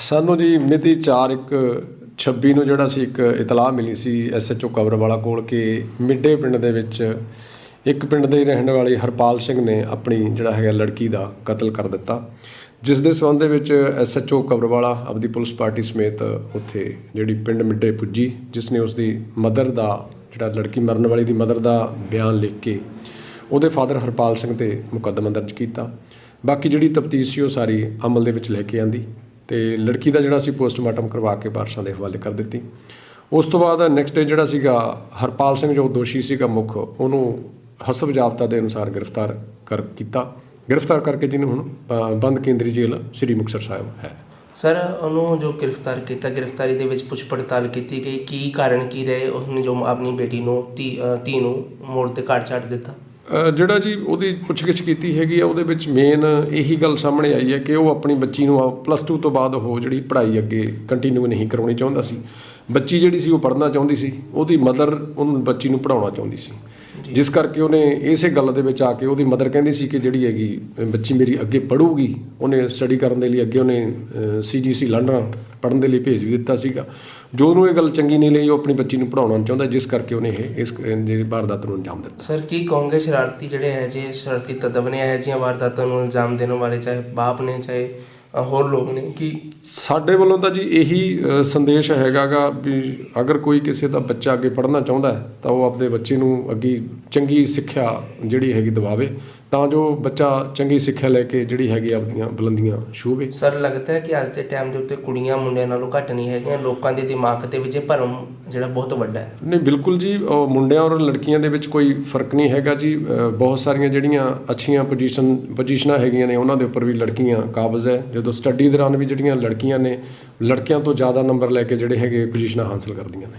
ਸਾਨੂੰ ਜੀ ਮਿਤੀ 4 ਇੱਕ 26 ਨੂੰ ਜਿਹੜਾ ਸੀ ਇੱਕ ਇਤਲਾਹ ਮਿਲੀ ਸੀ ਐਸਐਚਓ ਕਵਰਵਾਲਾ ਕੋਲ ਕਿ ਮਿੱਡੇ ਪਿੰਡ ਦੇ ਵਿੱਚ ਇੱਕ ਪਿੰਡ ਦੇ ਰਹਿਣ ਵਾਲੇ ਹਰਪਾਲ ਸਿੰਘ ਨੇ ਆਪਣੀ ਜਿਹੜਾ ਹੈਗਾ ਲੜਕੀ ਦਾ ਕਤਲ ਕਰ ਦਿੱਤਾ, ਜਿਸ ਦੇ ਸਬੰਧ ਦੇ ਵਿੱਚ ਐਸਐਚਓ ਕਬਰਵਾਲਾ ਆਪਦੀ ਪੁਲਿਸ ਪਾਰਟੀ ਸਮੇਤ ਉੱਥੇ ਜਿਹੜੀ ਪਿੰਡ ਮਿੱਡੇ ਪੁੱਜੀ, ਜਿਸ ਨੇ ਉਸ ਦੀ ਮਦਰ ਦਾ ਜਿਹੜਾ ਲੜਕੀ ਮਰਨ ਵਾਲੀ ਦੀ ਮਦਰ ਦਾ ਬਿਆਨ ਲਿਖ ਕੇ ਉਹਦੇ ਫਾਦਰ ਹਰਪਾਲ ਸਿੰਘ ਤੇ ਮੁਕੱਦਮਾ ਦਰਜ ਕੀਤਾ। ਬਾਕੀ ਜਿਹੜੀ ਤਫਤੀਸ਼ ਸੀ ਉਹ ਸਾਰੀ ਅਮਲ ਦੇ ਵਿੱਚ ਲੈ ਕੇ ਆਂਦੀ ਤੇ ਲੜਕੀ ਦਾ ਜਿਹੜਾ ਸੀ ਪੋਸਟਮਾਰਟਮ ਕਰਵਾ ਕੇ ਬਾਰਸ਼ਾਂ ਦੇ ਹਵਾਲੇ ਕਰ ਦਿੱਤੀ। ਉਸ ਤੋਂ ਬਾਅਦ ਨੈਕਸਟ ਡੇ ਜਿਹੜਾ ਸੀਗਾ ਹਰਪਾਲ ਸਿੰਘ ਜੋ ਦੋਸ਼ੀ ਸੀਗਾ ਮੁੱਖ, ਉਹਨੂੰ ਹਸਬ ਜਾਬਤਾ ਦੇ ਅਨੁਸਾਰ ਗ੍ਰਿਫਤਾਰ ਕਰ ਕੀਤਾ। ਗ੍ਰਿਫਤਾਰ ਕਰਕੇ ਜਿਹਨੂੰ ਹੁਣ ਬੰਦ ਕੇਂਦਰੀ ਜੇਲ੍ਹ ਸ੍ਰੀ ਮੁਕਤਸਰ ਸਾਹਿਬ ਹੈ। ਸਰ, ਉਹਨੂੰ ਜੋ ਗ੍ਰਿਫਤਾਰ ਕੀਤਾ, ਗ੍ਰਿਫਤਾਰੀ ਦੇ ਵਿੱਚ ਪੁੱਛ ਪੜਤਾਲ ਕੀਤੀ ਗਈ। ਕੀ ਕਾਰਨ ਕੀ ਰਹੇ? ਉਸਨੇ ਜੋ ਆਪਣੀ ਬੇਟੀ ਨੂੰ, ਧੀ ਧੀ ਨੂੰ ਮੋੜ ਤੇ ਘਾਟ ਛੱਡ ਦਿੱਤਾ। ਜਿਹੜਾ ਜੀ ਉਹਦੀ ਪੁੱਛਗਿੱਛ ਕੀਤੀ ਹੈਗੀ ਆ, ਉਹਦੇ ਵਿੱਚ ਮੇਨ ਇਹੀ ਗੱਲ ਸਾਹਮਣੇ ਆਈ ਹੈ ਕਿ ਉਹ ਆਪਣੀ ਬੱਚੀ ਨੂੰ ਪਲੱਸ 2 ਤੋਂ ਬਾਅਦ ਉਹ ਜਿਹੜੀ ਪੜ੍ਹਾਈ ਅੱਗੇ ਕੰਟੀਨਿਊ ਨਹੀਂ ਕਰਾਉਣੀ ਚਾਹੁੰਦਾ ਸੀ। ਬੱਚੀ ਜਿਹੜੀ ਸੀ, ਉਹ ਪੜ੍ਹਨਾ ਚਾਹੁੰਦੀ ਸੀ। ਉਹਦੀ ਮਦਰ ਉਹਨੂੰ ਬੱਚੀ ਨੂੰ ਪੜਾਉਣਾ ਚਾਹੁੰਦੀ ਸੀ। ਜਿਸ ਕਰਕੇ ਉਹਨੇ ਇਸੇ ਗੱਲ ਦੇ ਵਿੱਚ ਆ ਕੇ ਉਹਦੀ ਮਦਰ ਕਹਿੰਦੀ ਸੀ ਕਿ ਜਿਹੜੀ ਹੈਗੀ ਬੱਚੀ ਮੇਰੀ ਅੱਗੇ ਪੜ੍ਹੂਗੀ, ਉਹਨੇ ਸਟੱਡੀ ਕਰਨ ਦੇ ਲਈ ਅੱਗੇ ਉਹਨੇ ਸੀਜੀਸੀ ਲੰਡਨ ਪੜ੍ਹਨ ਦੇ ਲਈ ਭੇਜ ਵੀ ਦਿੱਤਾ ਸੀਗਾ। ਜੋ ਉਹਨੂੰ ਇਹ ਗੱਲ ਚੰਗੀ ਨਹੀਂ ਲਈ, ਉਹ ਆਪਣੀ ਬੱਚੀ ਨੂੰ ਪੜਾਉਣਾ ਨਹੀਂ ਚਾਹੁੰਦਾ, ਜਿਸ ਕਰਕੇ ਉਹਨੇ ਇਹ, ਇਸ ਜਿਹੜੀ ਵਾਰਦਾਤ ਨੂੰ ਅੰਜਾਮ ਦਿੱਤਾ। ਸਰ ਕੀ ਕਹੋਗੇ ਸ਼ਰਾਰਤੀ ਜਿਹੜੇ ਹੈ ਜੇ ਸ਼ਰਾਰਤੀ ਤੱਤਵ ਨੇ ਹੈ ਜਿਹੀਆਂ ਵਾਰਦਾਤਾਂ ਨੂੰ ਇਲਜ਼ਾਮ ਦੇਣ ਵਾਲੇ, ਚਾਹੇ ਬਾਪ ਨੇ, ਚਾਹੇ ਹੋਰ ਲੋਕ ਨੇ ਕਿ ਸਾਡੇ ਵੱਲੋਂ ਤਾਂ ਜੀ ਇਹੀ ਅ, ਸੰਦੇਸ਼ ਹੈਗਾਗਾ ਵੀ ਅਗਰ ਕੋਈ ਕਿਸੇ ਦਾ ਬੱਚਾ ਅੱਗੇ ਪੜ੍ਹਨਾ ਚਾਹੁੰਦਾ ਤਾਂ ਉਹ ਆਪਦੇ ਬੱਚੇ ਨੂੰ ਅੱਗੇ ਚੰਗੀ ਸਿੱਖਿਆ ਜਿਹੜੀ ਹੈਗੀ ਦਿਵਾਵੇ। ਤਾਂ ਜੋ ਬੱਚਾ ਚੰਗੀ ਸਿੱਖਿਆ ਲੈ ਕੇ ਜਿਹੜੀ ਹੈਗੀ ਆਪਦੀਆਂ ਬੁਲੰਦੀਆਂ ਛੂਹੇ ਸਰ ਲੱਗਦਾ ਹੈ ਕਿ ਅੱਜ ਦੇ ਟਾਈਮ ਦੇ ਉੱਤੇ ਕੁੜੀਆਂ ਮੁੰਡਿਆਂ ਨਾਲੋਂ ਘੱਟ ਨਹੀਂ ਹੈਗੀਆਂ ਲੋਕਾਂ ਦੇ ਦਿਮਾਗ ਦੇ ਵਿੱਚ ਇਹ ਭਰਮ ਜਿਹੜਾ ਬਹੁਤ ਵੱਡਾ ਹੈ। ਨਹੀਂ ਬਿਲਕੁਲ ਜੀ ਉਹ ਮੁੰਡਿਆਂ ਔਰ ਲੜਕੀਆਂ ਦੇ ਵਿੱਚ ਕੋਈ ਫ਼ਰਕ ਨਹੀਂ ਹੈਗਾ ਜੀ। ਬਹੁਤ ਸਾਰੀਆਂ ਜਿਹੜੀਆਂ ਅੱਛੀਆਂ ਪੋਜੀਸ਼ਨ ਪੋਜੀਸ਼ਨਾਂ ਹੈਗੀਆਂ ਨੇ ਉਹਨਾਂ ਦੇ ਉੱਪਰ ਵੀ ਲੜਕੀਆਂ ਕਾਬਜ਼ ਹੈ। ਜਦੋਂ ਸਟੱਡੀ ਦੌਰਾਨ ਵੀ ਜਿਹੜੀਆਂ ਲੜਕੀਆਂ ਨੇ ਲੜਕਿਆਂ ਤੋਂ ਜ਼ਿਆਦਾ ਨੰਬਰ ਲੈ ਕੇ ਜਿਹੜੇ ਹੈਗੇ ਪੋਜੀਸ਼ਨਾਂ ਹਾਸਲ ਕਰਦੀਆਂ ਨੇ।